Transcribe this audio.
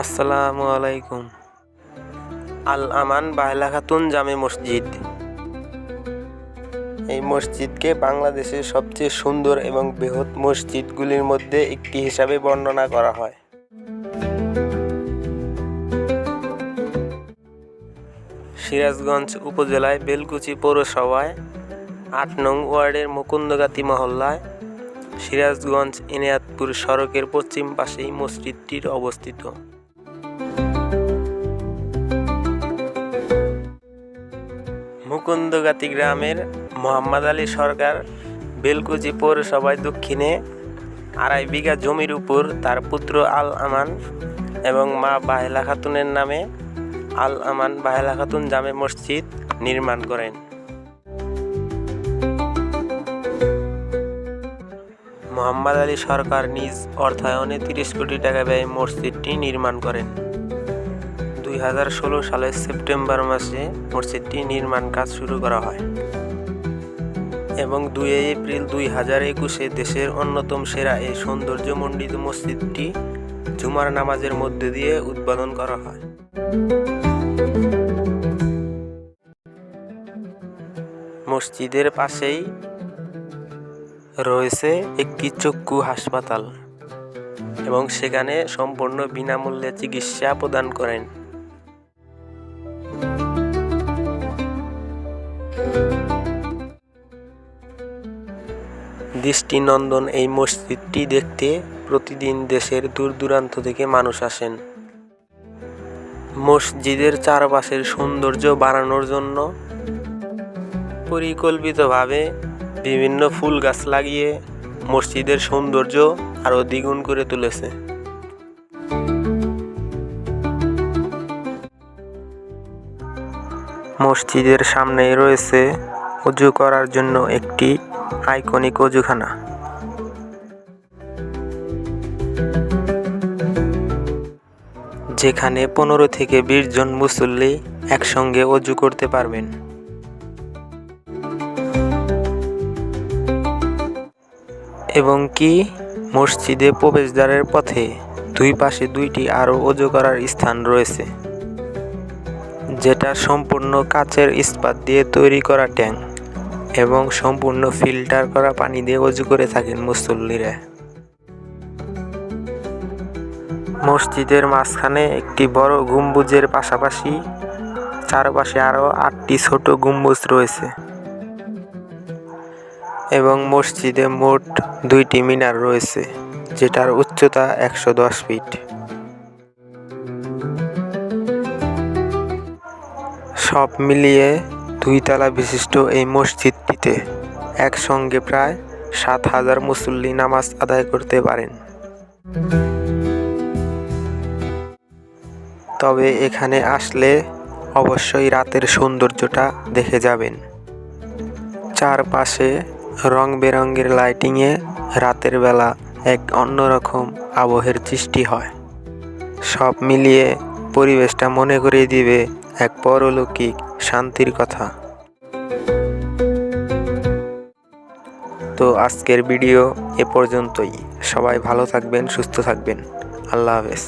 আসসালামু আলাইকুম। আল আমান বাহলা খাতুন জামে মসজিদ। এই মসজিদকে বাংলাদেশের সবচেয়ে সুন্দর এবং বৃহৎ মসজিদগুলির মধ্যে একটি হিসাবে বর্ণনা করা হয়। সিরাজগঞ্জ উপজেলায় বেলকুচি পৌরসভায় আট নং ওয়ার্ডের মুকুন্দগাতি মহল্লায় সিরাজগঞ্জ ইনায়াতপুর সড়কের পশ্চিম পাশেই মসজিদটির অবস্থিত। মুকুন্দগাতি গ্রামের মোহাম্মদ আলী সরকার বেলকুচি পৌরসভায় দক্ষিণে আড়াই বিঘা জমির উপর তার পুত্র আল আমান এবং মা বাহেলা খাতুনের নামে আল আমান বাহেলা খাতুন জামে মসজিদ নির্মাণ করেন। মোহাম্মদ আলী সরকার নিজ অর্থায়নে তিরিশ কোটি টাকা ব্যয়ে মসজিদটি নির্মাণ করেন। দুই হাজার ষোলো সালের সেপ্টেম্বর মাসে মসজিদটি নির্মাণ কাজ শুরু করা হয় এবং দুই এপ্রিল দুই হাজার একুশে দেশের অন্যতম সেরা এই সৌন্দর্যমণ্ডিত মসজিদটি জুমার নামাজের মধ্যে দিয়ে উদ্বোধন করা হয়। মসজিদের পাশেই রয়েছে একটি চক্ষু হাসপাতাল এবং সেখানে সম্পূর্ণ বিনামূল্যে চিকিৎসা প্রদান করেন। দৃষ্টিনন্দন এই মসজিদটি দেখতে প্রতিদিন দেশের দূর দূরান্ত থেকে মানুষ আসেন। মসজিদের চারপাশের সৌন্দর্য বাড়ানোর জন্য পরিকল্পিতভাবে বিভিন্ন ফুল গাছ লাগিয়ে মসজিদের সৌন্দর্য আরও দ্বিগুণ করে তুলেছে। মসজিদের সামনেই রয়েছে উজু করার জন্য একটি আইকনিক অজুখানা। যেখানে পনেরো থেকে বিশ জন মুসল্লি একসঙ্গে অজু করতে পারবেন। এবং কি মসজিদে প্রবেশদ্বারের পথে দুই পাশে দুইটি আরও অজু করার স্থান রয়েছে, যেটা সম্পূর্ণ কাচের ইস্পাত দিয়ে তৈরি করা ট্যাঙ্ক। এবং সম্পূর্ণ ফিল্টার করা পানি দিয়ে অজু করে থাকেন মুসল্লিরা। মসজিদের মাঝখানে একটি বড় গম্বুজের পাশাপাশি চারপাশে আরও আটটি ছোট গম্বুজ রয়েছে এবং মসজিদে মোট দুইটি মিনার রয়েছে, যেটার উচ্চতা একশো দশ ফিট। সব মিলিয়ে দুই তলা বিশিষ্ট এই মসজিদটিতে একসঙ্গে প্রায় সাত হাজার মুসল্লি নামাজ আদায় করতে পারেন। তবে এখানে আসলে অবশ্যই রাতের সৌন্দর্যটা দেখে যাবেন। চারপাশে রং বেরঙের লাইটিংয়ে রাতের বেলা এক অন্যরকম আবহের সৃষ্টি হয়। সব মিলিয়ে পরিবেশটা মনে করিয়ে দিবে এক পরলৌকিক শান্তির কথা। তো আজকের ভিডিও এ পর্যন্তই। সবাই ভালো থাকবেন, সুস্থ থাকবেন। আল্লাহ হাফেজ।